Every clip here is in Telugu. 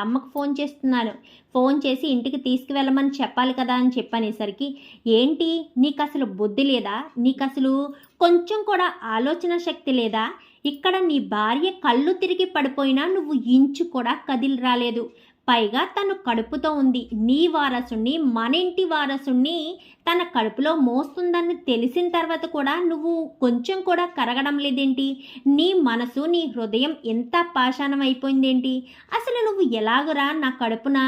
అమ్మకు ఫోన్ చేస్తున్నాను. ఫోన్ చేసి ఇంటికి తీసుకువెళ్ళమని చెప్పాలి కదా అని చెప్పనేసరికి ఏంటి? నీకు అసలు బుద్ధి లేదా? నీకు అసలు కొంచెం కూడా ఆలోచన శక్తి లేదా? ఇక్కడ నీ భార్య కళ్ళు తిరిగి పడిపోయినా నువ్వు ఇంచు కూడా కదిలి రాలేదు. పైగా తను కడుపుతో ఉంది. నీ వారసుణ్ణి మన ఇంటి వారసుణ్ణి తన కడుపులో మోస్తుందని తెలిసిన తర్వాత కూడా నువ్వు కొంచెం కూడా కరగడం లేదేంటి? నీ మనసు నీ హృదయం ఎంత పాషాణం అయిపోయిందేంటి? అసలు నువ్వు ఎలాగురా నా కడుపున?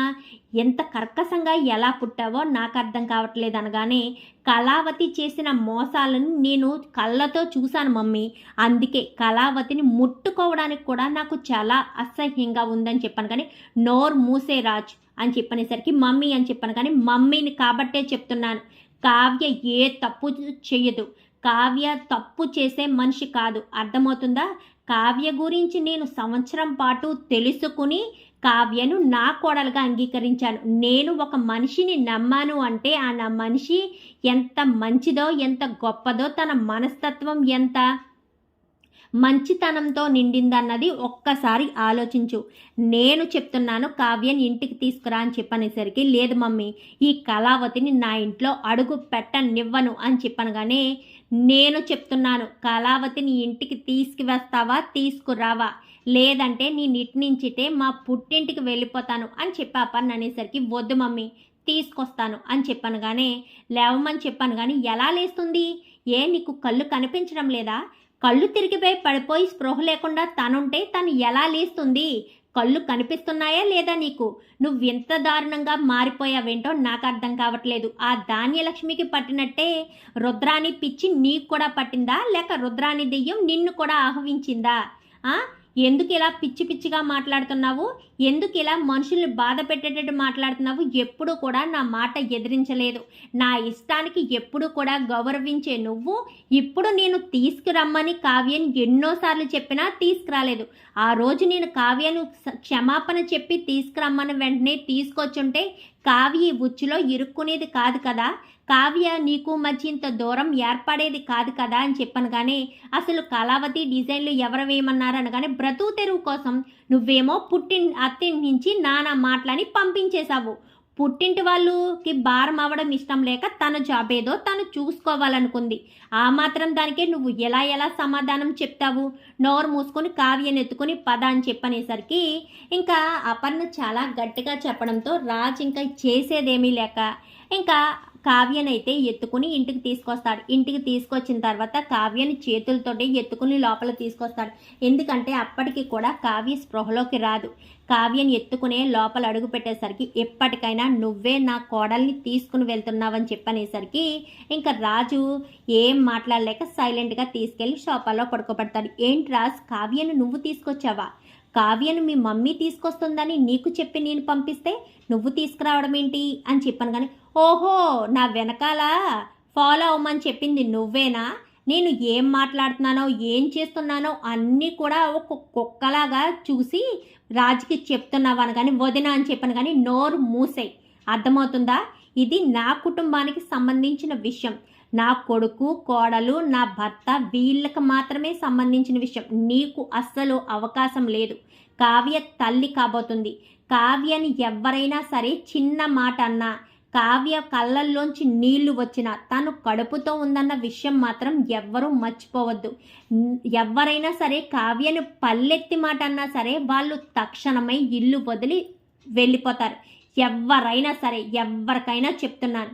ఎంత కర్కశంగా ఎలా పుట్టావో నాకు అర్థం కావట్లేదు అనగానే కళావతి చేసిన మోసాలను నేను కళ్ళతో చూశాను మమ్మీ. అందుకే కళావతిని ముట్టుకోవడానికి కూడా నాకు చాలా అసహ్యంగా ఉందని చెప్పాను కానీ నోర్ మూసే రాజ్ అని చెప్పనేసరికి మమ్మీ అని చెప్పాను కానీ మమ్మీని కాబట్టే చెప్తున్నాను. కావ్య ఏ తప్పు చెయ్యదు. కావ్య తప్పు చేసే మనిషి కాదు. అర్థమవుతుందా? కావ్య గురించి నేను సంవత్సరం పాటు తెలుసుకుని కావ్యను నా కోడలుగా అంగీకరించాను. నేను ఒక మనిషిని నమ్మాను అంటే ఆ నా మనిషి ఎంత మంచిదో ఎంత గొప్పదో తన మనస్తత్వం ఎంత మంచితనంతో నిండిందన్నది ఒక్కసారి ఆలోచించు. నేను చెప్తున్నాను కావ్యని ఇంటికి తీసుకురా అని చెప్పనేసరికి లేదు మమ్మీ ఈ కళావతిని నా ఇంట్లో అడుగు పెట్టనివ్వను అని చెప్పనగానే నేను చెప్తున్నాను కళావతిని ఇంటికి తీసుకువస్తావా తీసుకురావా? లేదంటే నేను ఇటు మా పుట్టింటికి వెళ్ళిపోతాను అని చెప్పాపని అనేసరికి వద్దు మమ్మీ తీసుకొస్తాను అని చెప్పాను కానీ లేవమని చెప్పాను కానీ ఎలా లేస్తుంది? ఏ నీకు కళ్ళు కనిపించడం లేదా? కళ్ళు తిరిగిపోయి పడిపోయి స్పృహ లేకుండా తనుంటే తను ఎలా లేస్తుంది? కళ్ళు కనిపిస్తున్నాయా లేదా నీకు? నువ్వు ఎంత దారుణంగా మారిపోయావేంటో నాకు అర్థం కావట్లేదు. ఆ ధాన్యలక్ష్మికి పట్టినట్టే రుద్రాని పిచ్చి నీకు కూడా పట్టిందా? లేక రుద్రాని దెయ్యం నిన్ను కూడా ఆహ్వించిందా ఎందుకు ఇలా పిచ్చి పిచ్చిగా మాట్లాడుతున్నావు? ఎందుకు ఇలా మనుషుల్ని బాధ పెట్టేటట్టు మాట్లాడుతున్నావు? ఎప్పుడు కూడా నా మాట ఎదిరించలేదు. నా ఇష్టానికి ఎప్పుడు కూడా గౌరవించే నువ్వు ఇప్పుడు నేను తీసుకురమ్మని కావ్యని ఎన్నోసార్లు చెప్పినా తీసుకురాలేదు. ఆ రోజు నేను కావ్యను క్షమాపణ చెప్పి తీసుకురమ్మని వెంటనే తీసుకొచ్చుంటే కావ్య ఉచ్చులో ఇరుక్కునేది కాదు కదా? కావ్య నీకు మధ్య ఇంత దూరం ఏర్పడేది కాదు కదా అని చెప్పాను కానీ అసలు కళావతి డిజైన్లు ఎవరు వేయమన్నారు అనగానే బ్రతుకు తెరువు కోసం నువ్వేమో పుట్టిన అత్తింటి నుంచి నానా మాటలని పంపించేశావు. పుట్టింటి వాళ్ళకి భారం అవ్వడం ఇష్టం లేక తన జాబ్ ఏదో తను చూసుకోవాలనుకుంది. ఆ మాత్రం దానికే నువ్వు ఎలా ఎలా సమాధానం చెప్తావు? నోరు మూసుకొని కావ్యని ఎత్తుకొని పద అని చెప్పనేసరికి ఇంకా అపర్ణ చాలా గట్టిగా చెప్పడంతో రాజ్ ఇంకా చేసేదేమీ లేక ఇంకా కావ్యనైతే ఎత్తుకుని ఇంటికి తీసుకొస్తాడు. ఇంటికి తీసుకొచ్చిన తర్వాత కావ్యని చేతులతోటి ఎత్తుకుని లోపల తీసుకొస్తాడు. ఎందుకంటే అప్పటికి కూడా కావ్య స్పృహలోకి రాదు. కావ్యని ఎత్తుకునే లోపల అడుగు పెట్టేసరికి ఎప్పటికైనా నువ్వే నా కోడల్ని తీసుకుని వెళ్తున్నావని చెప్పనేసరికి ఇంకా రాజు ఏం మాట్లాడలేక సైలెంట్గా తీసుకెళ్ళి సోఫాలో పడుకోబడతాడు. ఏంటి రాజ్ కావ్యను నువ్వు తీసుకొచ్చావా? కావ్యను మీ మమ్మీ తీసుకొస్తుందని నీకు చెప్పి నేను పంపిస్తే నువ్వు తీసుకురావడం ఏంటి అని చెప్పాను కానీ ఓహో నా వెనకాల ఫాలో అవ్వమని చెప్పింది నువ్వేనా? నేను ఏం మాట్లాడుతున్నానో ఏం చేస్తున్నానో అన్నీ కూడా ఒక కుక్కలాగా చూసి రాజుకి చెప్తున్నావాను కానీ వదిన అని చెప్పాను కానీ నోరు మూసాయి. అర్థమవుతుందా? ఇది నా కుటుంబానికి సంబంధించిన విషయం. నా కొడుకు కోడలు నా భర్త వీళ్ళకి మాత్రమే సంబంధించిన విషయం. నీకు అస్సలు అవకాశం లేదు. కావ్య తల్లి కాబోతుంది. కావ్యని ఎవరైనా సరే చిన్న మాట అన్నా కావ్య కళ్ళల్లోంచి నీళ్ళు వచ్చిన తను కడుపుతో ఉందన్న విషయం మాత్రం ఎవ్వరూ మర్చిపోవద్దు. ఎవరైనా సరే కావ్యను పల్లెత్తి మాట అన్నా సరే వాళ్ళు తక్షణమై ఇల్లు వదిలి వెళ్ళిపోతారు. ఎవరైనా సరే ఎవరికైనా చెప్తున్నాను.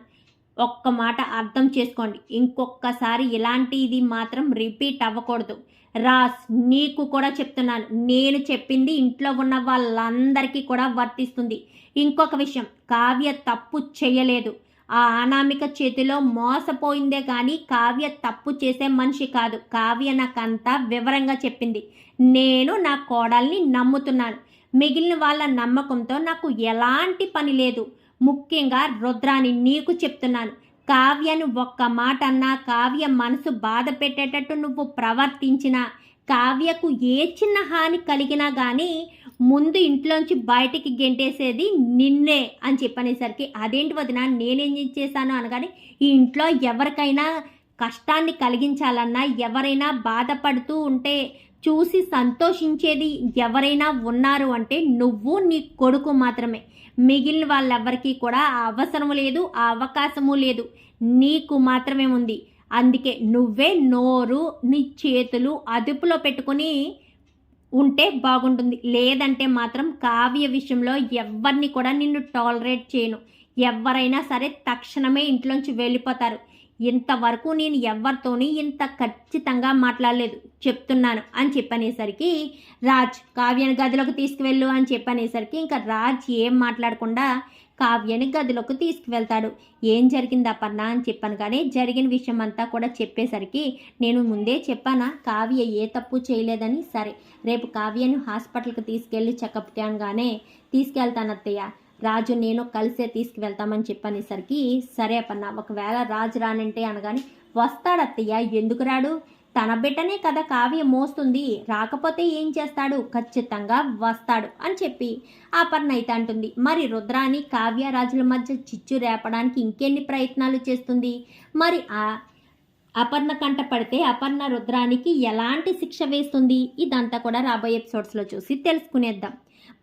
ఒక్క మాట అర్థం చేసుకోండి. ఇంకొకసారి ఇలాంటిది మాత్రం రిపీట్ అవ్వకూడదు. రాస్ నీకు కూడా చెప్తున్నాను. నేను చెప్పింది ఇంట్లో ఉన్న వాళ్ళందరికీ కూడా వర్తిస్తుంది. ఇంకొక విషయం కావ్య తప్పు చేయలేదు. ఆ అనామిక చేతిలో మోసపోయిందే కానీ కావ్య తప్పు చేసే మనిషి కాదు. కావ్య నాకంతా వివరంగా చెప్పింది. నేను నా కోడల్ని నమ్ముతున్నాను. మిగిలిన వాళ్ళ నమ్మకంతో నాకు ఎలాంటి పని లేదు. ముఖ్యంగా రుద్రాని నీకు చెప్తున్నాను. కావ్యను ఒక్క మాట అన్నా కావ్య మనసు బాధ పెట్టేటట్టు నువ్వు ప్రవర్తించినా కావ్యకు ఏ చిన్న హాని కలిగినా కానీ ముందు ఇంట్లోంచి బయటికి గెంటేసేది నిన్నే అని చెప్పనేసరికి అదేంటి వదిన నేనేం చేశాను? అనగానే ఈ ఇంట్లో ఎవరికైనా కష్టాన్ని కలిగించాలన్నా ఎవరైనా బాధపడుతూ ఉంటే చూసి సంతోషించేది ఎవరైనా ఉన్నారు అంటే నువ్వు నీ కొడుకు మాత్రమే. మిగిలిన వాళ్ళెవ్వరికీ కూడా ఆ అవసరం లేదు ఆ అవకాశము లేదు. నీకు మాత్రమే ఉంది. అందుకే నువ్వే నోరు నీ చేతులు అదుపులో పెట్టుకొని ఉంటే బాగుంటుంది. లేదంటే మాత్రం కావ్య విషయంలో ఎవరిని కూడా నిన్ను టాలరేట్ చేయను. ఎవరైనా సరే తక్షణమే ఇంట్లోంచి వెళ్ళిపోతారు. ఇంతవరకు నేను ఎవరితోని ఇంత ఖచ్చితంగా మాట్లాడలేదు చెప్తున్నాను అని చెప్పనేసరికి రాజ్ కావ్యని గదిలోకి తీసుకువెళ్ళు అని చెప్పనేసరికి ఇంకా రాజ్ ఏం మాట్లాడకుండా కావ్యని గదిలోకి తీసుకువెళ్తాడు. ఏం జరిగింది అపర్ణ అని చెప్పాను కానీ జరిగిన విషయం అంతా కూడా చెప్పేసరికి నేను ముందే చెప్పానా కావ్య ఏ తప్పు చేయలేదని? సరే రేపు కావ్యను హాస్పిటల్కి తీసుకెళ్ళి చెకప్ అనగానే తీసుకెళ్తాను అత్తయ్య రాజు నేను కలిసే తీసుకువెళ్తామని చెప్పనేసరికి సరే అప్పన్న ఒకవేళ రాజు రానంటే అనగానే వస్తాడు అత్తయ్య ఎందుకు రాడు? తన బిడ్డనే కదా కావ్య మోస్తుంది రాకపోతే ఏం చేస్తాడు? ఖచ్చితంగా వస్తాడు అని చెప్పి అపర్ణ అయితే అంటుంది. మరి రుద్రాని కావ్య రాజుల మధ్య చిచ్చు రేపడానికి ఇంకెన్ని ప్రయత్నాలు చేస్తుంది? మరి ఆ అపర్ణ కంట పడితే అపర్ణ రుద్రానికి ఎలాంటి శిక్ష వేస్తుంది? ఇదంతా కూడా రాబోయే ఎపిసోడ్స్లో చూసి తెలుసుకునేద్దాం.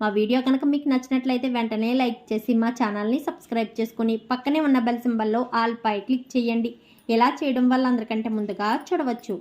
మా వీడియో కనుక మీకు నచ్చినట్లయితే వెంటనే లైక్ చేసి మా ఛానల్ని సబ్స్క్రైబ్ చేసుకుని పక్కనే ఉన్న బెల్ సింబల్లో ఆల్ పై క్లిక్ చేయండి. ఇలా చేయడం వల్ల అందరికంటే ముందుగా చూడవచ్చు.